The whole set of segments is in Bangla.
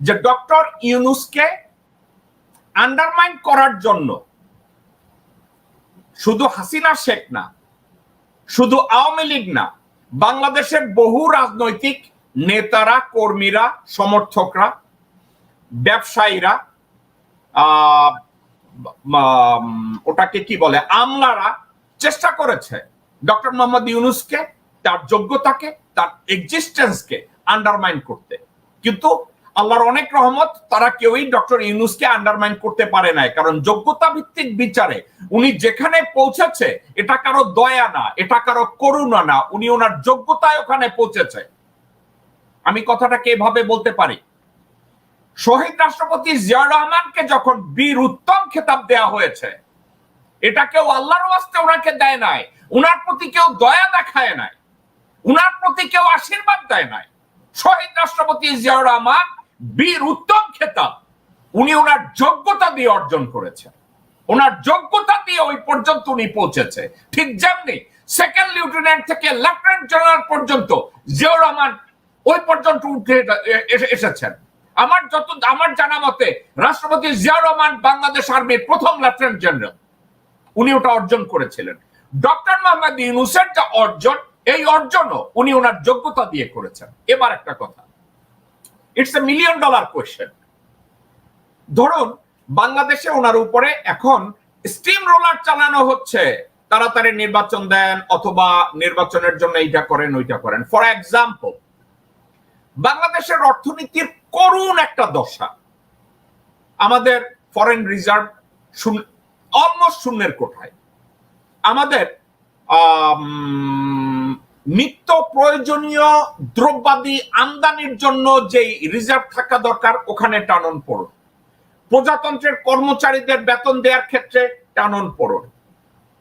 যে ডক্টর ইউনুসকে আন্ডারমাইন করার জন্য শুধু হাসিনা শেখ না, শুধু আওয়ামী লীগ না, বাংলাদেশের বহু রাজনৈতিক নেতারা, কর্মীরা, সমর্থকরা, ব্যবসায়ীরা ওটাকে কি বলে, আমলারা চেষ্টা করেছে ডক্টর মোহাম্মদ ইউনুসকে, তার যোগ্যতাকে, তার এক্সিস্টেন্সকে আন্ডারমাইন করতে। কিন্তু আল্লাহর অনেক রহমত, তারা কেউই ডক্টর ইউনুসকে আন্ডারমাইন করতে পারে নাই। কারণ যোগ্যতা ভিত্তিক বিচারে উনি যেখানে পৌঁছেছে, এটা কারও দয়া না, এটা কারও করুণা না, উনি ওনার যোগ্যতায় ওখানে পৌঁছেছে। আমি কথাটাকে এভাবে বলতে পারি? শহীদ রাষ্ট্রপতি জিয়াউর রহমানকে যখন বীর উত্তম খেতাব দেয়া হয়েছে, এটা কেউ আল্লাহর ওয়াস্তে ওনাকে দেয় নাই, উনার প্রতি কেউ দয়া দেখায় নাই, উনার প্রতি কেউ আশীর্বাদ দেয় নাই। শহীদ রাষ্ট্রপতি জিয়াউর রহমান বীর উত্তম খেতাব। উনি ওনার যোগ্যতা দিয়ে অর্জন করেছেন। ওনার যোগ্যতা দিয়ে ওই পর্যন্ত উনি পৌঁছেছে। ঠিক যেমনি সেকেন্ড লিউটেন্যান্ট থেকে লেফটেন্যান্ট জেনারেল পর্যন্ত জিয়াউর রহমান ওই পর্যন্ত উঠে এসেছেন। আমার যত, আমার জানা মতে রাষ্ট্রপতি জিয়াউর রহমান বাংলাদেশ আর্মির প্রথম লেফটেন্যান্ট জেনারেল উনি ওটা অর্জন করেছিলেন। ডক্টর মোহাম্মদ ইউনুসের যা অর্জন, এই অর্জনও উনি ওনার যোগ্যতা দিয়ে করেছেন। এবার একটা কথা। It's a million dollar question ধরুন বাংলাদেশে ওনার উপরে এখন স্টিম রোলার চালানো হচ্ছে। তাড়াতাড়ি নির্বাচন দেন অথবা নির্বাচনের জন্য এইটা করেন ওইটা করেন। ফর এক্সাম্পল বাংলাদেশের অর্থনীতির করুণ একটা দশা। আমাদের ফরেন রিজার্ভ অলমোস্ট শূন্যের কোঠায়। আমাদের আম, নিত্য প্রয়োজনীয় দ্রব্যাদি আমদানির জন্য যেই রিজার্ভ থাকা দরকার, ওখানে টানন পড়ুন। প্রজাতন্ত্রের কর্মচারীদের বেতন দেওয়ার ক্ষেত্রে টানন পড়ুন।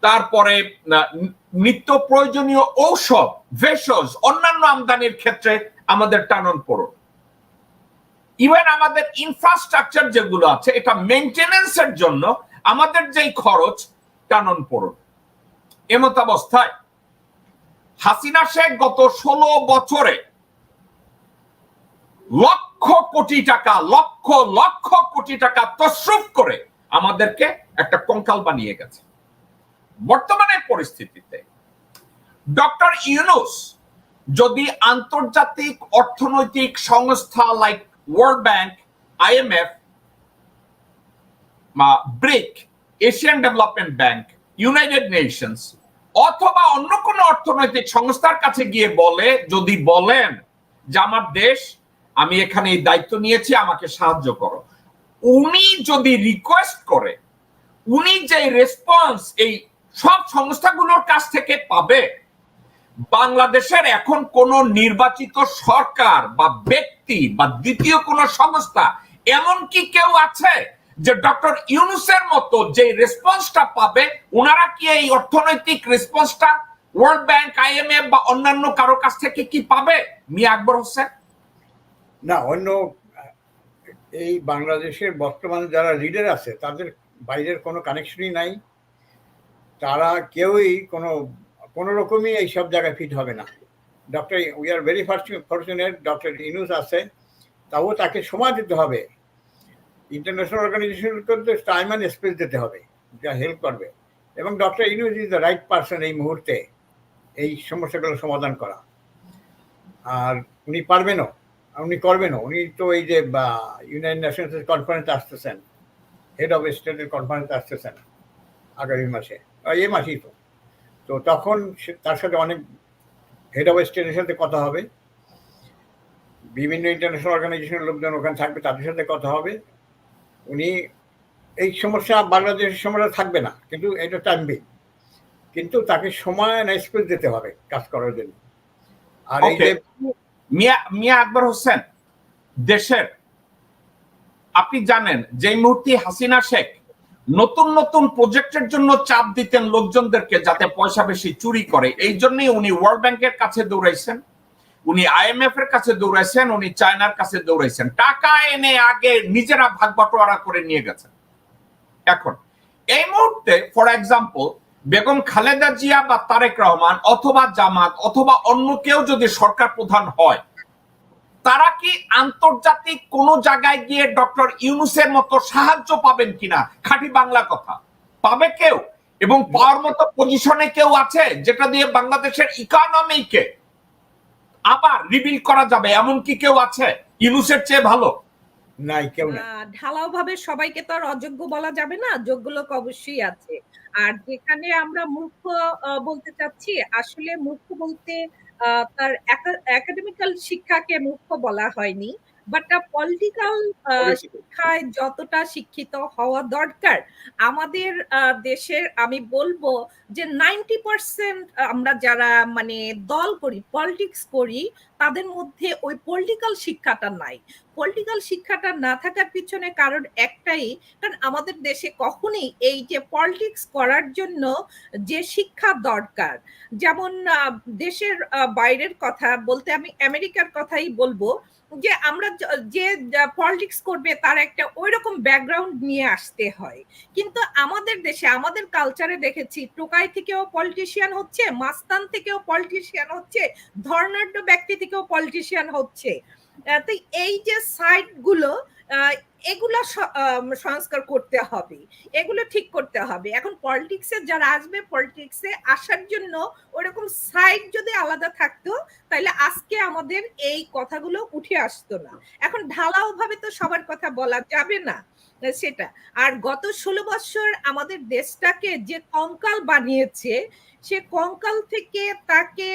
তারপরে নিত্য প্রয়োজনীয় ঔষধ, ভেষজ, অন্যান্য আমদানির ক্ষেত্রে আমাদের টানন পড়ুন। ইভেন আমাদের ইনফ্রাস্ট্রাকচার যেগুলো আছে, এটা মেনটেনেন্সের জন্য আমাদের যেই খরচ টানন পড়ুন। এমত অবস্থায় হাসিনা শেখ গত ষোলো বছরে লক্ষ কোটি টাকা, লক্ষ লক্ষ কোটি টাকা তসরুপ করে আমাদেরকে একটা কঙ্কাল বানিয়ে গেছে। বর্তমানের পরিস্থিতিতে ডক্টর ইউনুস যদি আন্তর্জাতিক অর্থনৈতিক সংস্থা লাইক ওয়ার্ল্ড ব্যাংক আইএমএফ বা BRIC, Asian Development Bank, United Nations অথবা অন্য কোনো অর্থনৈতিক সংস্থার কাছে গিয়ে বলে, যদি বলেন যে আমার দেশ, আমি এখানে এই দায়িত্ব নিয়েছি, আমাকে সাহায্য করো। উনি যদি রিকোয়েস্ট করে, উনি যে রেসপন্স এই সব সংস্থাগুলোর কাছ থেকে পাবে, বাংলাদেশের এখন কোন নির্বাচিত সরকার বা ব্যক্তি বা দ্বিতীয় কোন সংস্থা এমন কি কেউ আছে যে ডক্টর ইউনুসের মতো যে রেসপন্সটা পাবে ওনারা কি এই অর্থনৈতিক রেসপন্সটা ওয়ার্ল্ড ব্যাংক আইএমএফ বা অন্যান্য কারও কাছ থেকে কি পাবে? মিয়া আকবর হোসেন? না, অন্য, এই বাংলাদেশের বর্তমানে যারা লিডার আছে, তাদের বাইরের কোনো কানেকশনই নাই। তারা কেউই কোনো কোনো রকমই এই সব জায়গায় ফিট হবে না। Doctor we are very fortunate doctor Yunus আছে, তাও তাকে সময় দিতে হবে। ইন্টারন্যাশনাল অর্গানাইজেশনকে টাইম অ্যান্ড স্পেস দিতে হবে, যা হেল্প করবে। এবং doctor Yunus is the right person এই মুহূর্তে এই সমস্যাগুলো সমাধান করা। আর উনি পারবেনও, উনি করবেনও। উনি তো এই যে ইউনাইটেড নেশনসের কনফারেন্স আসতেছেন হেড অফ স্টেটের কনফারেন্স আসতেছেন আগামী মাসে এই মাসেই তো। তো তখন তার সাথে অনেক হেড অফ স্টেটের সাথে কথা হবে। বিভিন্ন ইন্টারন্যাশনাল অর্গানাইজেশনের লোকজন ওখানে থাকবে, তাদের সাথে কথা হবে। উনি এই সমস্যা বাংলাদেশের সমস্যা থাকবে না কিন্তু এটা টাইমবে কিন্তু তাকে সময় না স্পেস দিতে হবে কাজ করার জন্য। আর এই যে মিয়া মিয়া আকবর হোসেন দেশের আপনি জানেন যে মুহূর্তে হাসিনা শেখ নতুন নতুন প্রজেক্টের জন্য চাপ দিতেন লোকজনদেরকে যাতে পয়সা বেশি চুরি করে। এই জন্যই উনি ওয়ার্ল্ড ব্যাংকের কাছে দৌড়াইছেন। উনি আইএমএফ এর কাছে দৌড়াইছেন, উনি চায়নার কাছে দৌড়াইছেন। টাকা এনে আগে নিজেরা ভাগ বাটোয়ারা করে নিয়ে গেছেন। এখন, এই মুহূর্তে ফর এক্সাম্পল বেগম খালেদা জিয়া বা তারেক রহমান অথবা জামাত অথবা অন্য কেউ যদি সরকার প্রধান হয়, তারা কি আন্তর্জাতিক কোন জায়গায় গিয়ে ডক্টর ইউনুসের মতো সাহায্য পাবেন কিনা? খাঁটি বাংলা কথা। পাবে কেউ? এবং পাওয়ার মতো পজিশনে কেউ আছে যেটা দিয়ে বাংলাদেশের ইকোনমিকে আবার রিবিল করা যাবে এমন কি কেউ আছে? ইউনুসের চেয়ে ভালো? নাই কেউ না ঢালাও ভাবে সবাইকে তো আর অযোগ্য বলা যাবে না যোগ্য লোক অবশ্যই আছে। আর যেখানে আমরা মূর্খ আহ, বলতে চাচ্ছি আসলে মূর্খ বলতে আহ, তার একাডেমিক্যাল শিক্ষাকে মূর্খ বলা হয়নি। বাট পলিটিক্যাল শিক্ষায় যতটা শিক্ষিত হওয়া দরকার আমাদের আহ, দেশের আমি বলব যে নাইনটি পার্সেন্ট আমরা যারা মানে দল করি পলিটিক্স করি তাদের মধ্যে ওই পলিটিক্যাল শিক্ষাটা নাই। পলিটিক্যাল শিক্ষাটা না থাকার পিছনে কারণ একটাই, কারণ আমাদের দেশে কখনই এই যে পলিটিক্স করার জন্য যে শিক্ষা দরকার, যেমন দেশের বাইরের কথা বলতে আমি আমেরিকার কথাই বলব, যে আমরা য- পলিটিক্স করবে তার একটা ওই রকম ব্যাকগ্রাউন্ড নিয়ে আসতে হয়। কিন্তু আমাদের দেশে, আমাদের কালচারে দেখেছি, টোকাই থেকেও পলিটিশিয়ান হচ্ছে, মাস্তান থেকেও পলিটিশিয়ান হচ্ছে, ধর্নাঢ্য ব্যক্তি থেকেও পলিটিশিয়ান হচ্ছে তো এই যে সাইটগুলো এগুলো সংস্কার করতে হবে। এগুলো ঠিক করতে হবে। এখন পলিটিক্সে যারা আসবে পলিটিক্সে আসার জন্য ওরকম সাইড যদি আলাদা থাকতো তাহলে আজকে আমাদের এই কথাগুলো উঠে আসতো না। এখন ঢালাও ভাবে তো সবার কথা বলা যাবে না, সেটা। আর গত ষোলো বছর আমাদের দেশটাকে যে কঙ্কাল বানিয়েছে, সে কঙ্কাল থেকে তাকে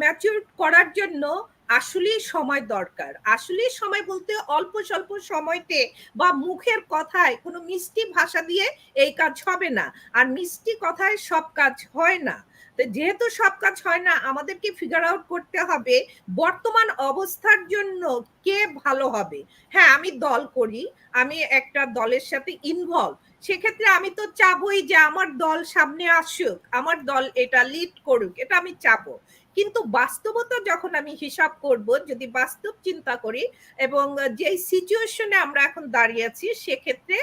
ম্যাচিউর করার জন্য আসলেই সময় দরকার। আসলেই সময় বলতে অল্প স্বল্প সময়তে বা মুখের কথায় কোনো মিষ্টি ভাষা দিয়ে এই কাজ হবে না। আর মিষ্টি কথায় সব কাজ হয় না। যেহেতু সব কাজ হয় না, আমাদেরকে ফিগার আউট করতে হবে বর্তমান অবস্থার জন্য কে ভালো হবে। হ্যাঁ আমি দল করি, আমি একটা দলের সাথে ইনভলভ সেক্ষেত্রে আমি তো চাবই যে আমার দল সামনে আসুক, আমার দল এটা লিড করুক, এটা আমি চাবো। কিন্তু বাস্তবতা যখন আমি হিসাব করব, যদি বাস্তব চিন্তা করি এবং যে সিচুয়েশনে আমরা এখন দাঁড়িয়ে আছি, সেক্ষেত্রে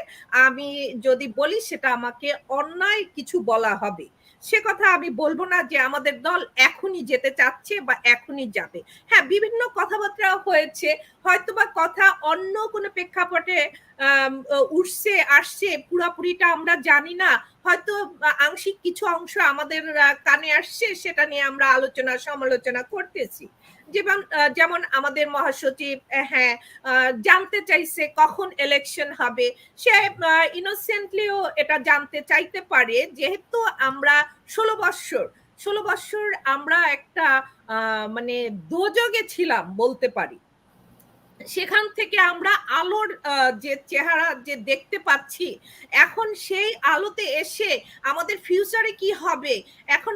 আমি যদি বলি সেটা আমাকে অন্যায় কিছু বলা হবে। সে কথা আমি বলব না যে আমাদের দল এখনই যেতে চাচ্ছে বা এখনই যাবে। হ্যাঁ বিভিন্ন কথাবার্তা হয়েছে, হয়তোবা কথা অন্য কোনো প্রেক্ষাপটে উঠছে, আসছে, পুরাপুরিটা আমরা জানি না। হয়তো আংশিক কিছু অংশ আমাদের কানে আসছে, সেটা নিয়ে আমরা আলোচনা, সমালোচনা করতেছি। যেমন যেমন আমাদের মহাসচিব হ্যাঁ জানতে চাইছে কখন ইলেকশন হবে। সে ইনোসেন্টলিও এটা জানতে চাইতে পারে, যেহেতু আমরা ষোলো বৎসর ষোলো বৎসর আমরা একটা মানে দোজগে ছিলাম বলতে পারি। সেখান থেকে আমরা আলোর যে চেহারা যে দেখতে পাচ্ছি, এখন সেই আলোতে এসে আমাদের ফিউচারে কি হবে? এখন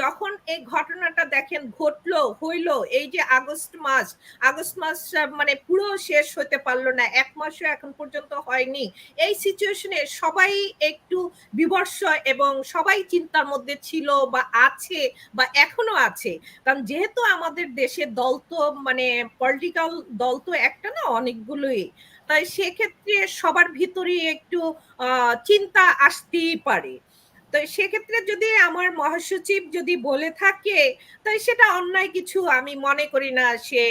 যখন এই ঘটনাটা দেখেন, ঘটলো, হইল, এই যে আগস্ট মাস আগস্ট মাস মানে পুরো শেষ হতে পারল না, এক মাসও এখন পর্যন্ত হয়নি। এই সিচুয়েশনে সবাই একটু বিবর্ষ এবং সবাই চিন্তার মধ্যে ছিল বা আছে বা এখনও আছে। কারণ যেহেতু আমাদের দেশে দল তো মানে পলিটিক্যাল দল তো একটা না অনেকগুলোই। তাই সেক্ষেত্রে সবার ভিতরেই একটু চিন্তা আসতেই পারে। তো সেক্ষেত্রে যদি আমার মহাসচিব যদি বলে থাকে, তাই সেটা অন্যায় কিছু আমি মনে করি না সে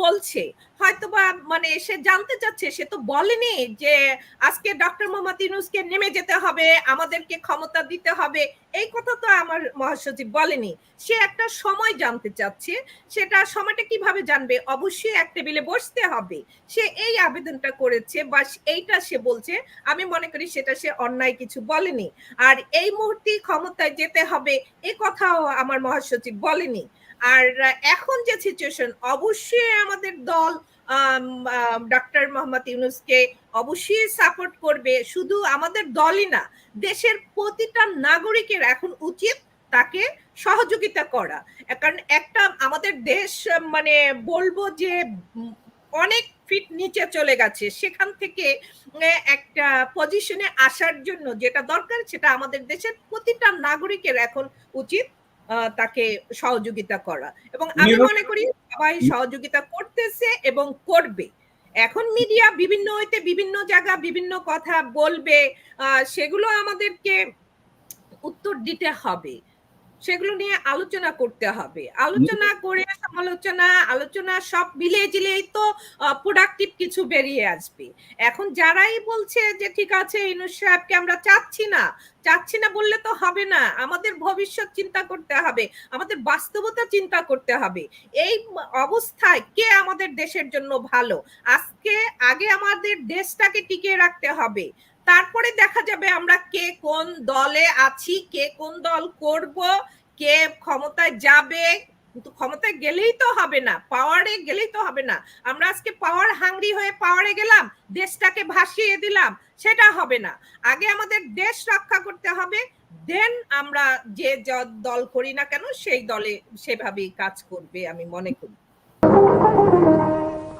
বলছে। হয়তোবা মানে সে জানতে চাচ্ছে, সে তো বলেনি যে আজকে ডক্টর মোহাম্মদ ইউনুসকে নেমে যেতে হবে, আমাদেরকে ক্ষমতা দিতে হবে। এই কথা তো আমার মহাসচিব বলেনি। সে একটা সময় জানতে চাচ্ছে, সেটা সময়টা কীভাবে জানবে? অবশ্যই এক টেবিলে বসতে হবে। সে এই আবেদনটা করেছে বা এইটা সে বলছে, আমি মনে করি সেটা সে অন্যায় কিছু বলেনি। আর এই মুহূর্তে ক্ষমতায় যেতে হবে, এ কথাও আমার মহাসচিব বলেনি। আর এখন যে সিচুয়েশন অবশ্যই আমাদের দল ডক্টর মোহাম্মদ ইউনুসকে অবশ্যই সাপোর্ট করবে। শুধু আমাদের দলই না, দেশের প্রতিটা নাগরিকের এখন উচিত তাকে সহযোগিতা করা। কারণ একটা আমাদের দেশ মানে বলব যে অনেক ফিট নিচে চলে গেছে। সেখান থেকে একটা পজিশনে আসার জন্য যেটা দরকার, সেটা আমাদের দেশের প্রতিটা নাগরিকের এখন উচিত তাকে সহযোগিতা করা। এবং আমি মনে করি সবাই সহযোগিতা করতেছে এবং করবে। এখন মিডিয়া বিভিন্ন হইতে বিভিন্ন জায়গা বিভিন্ন কথা বলবে আহ, সেগুলো আমাদেরকে উত্তর দিতে হবে। সেগুলো নিয়ে আলোচনা করতে হবে। আলোচনা করে, সমালোচনা, আলোচনা সব মিলিয়ে জিলিয়েই তো প্রোডাক্টিভ কিছু বেরিয়ে আসবে। এখন যারাই বলছে যে, ঠিক আছে, ইনুস সাহেবকে আমরা চাচ্ছি না চাচ্ছি না বললে তো হবে না। আমাদের ভবিষ্যৎ চিন্তা করতে হবে, আমাদের বাস্তবতা চিন্তা করতে হবে। এই অবস্থায় কে আমাদের দেশের জন্য ভালো? আজকে, আগে আমাদের দেশটাকে টিকিয়ে রাখতে হবে। তারপরে দেখা যাবে আমরা কে কোন দলে আছি, কে কোন দল করব, কে ক্ষমতায় যাবে। কিন্তু ক্ষমতায় গেলেই তো হবে না পাওয়ারে গেলেই তো হবে না। আমরা আজকে পাওয়ার হাংরি হয়ে পাওয়ারে গেলাম, দেশটাকে ভাসিয়ে দিলাম, সেটা হবে না। আগে আমাদের দেশ রক্ষা করতে হবে দেন আমরা যে, দল করি না কেন, সেই দলে সেভাবেই কাজ করবে আমি মনে করি।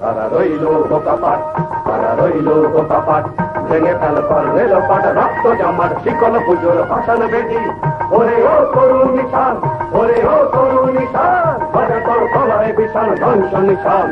কারা রইল বোকাপাট কারা রইল বোকাপাট ভেঙে ফেল পর রেল পাট রক্ত জমাট, শিকল পুজোর ভাষণ বেদি ওরে ও তরুণ নিশান, ওরে ও নিশান তোর বিশাল ধ্বংস নিশান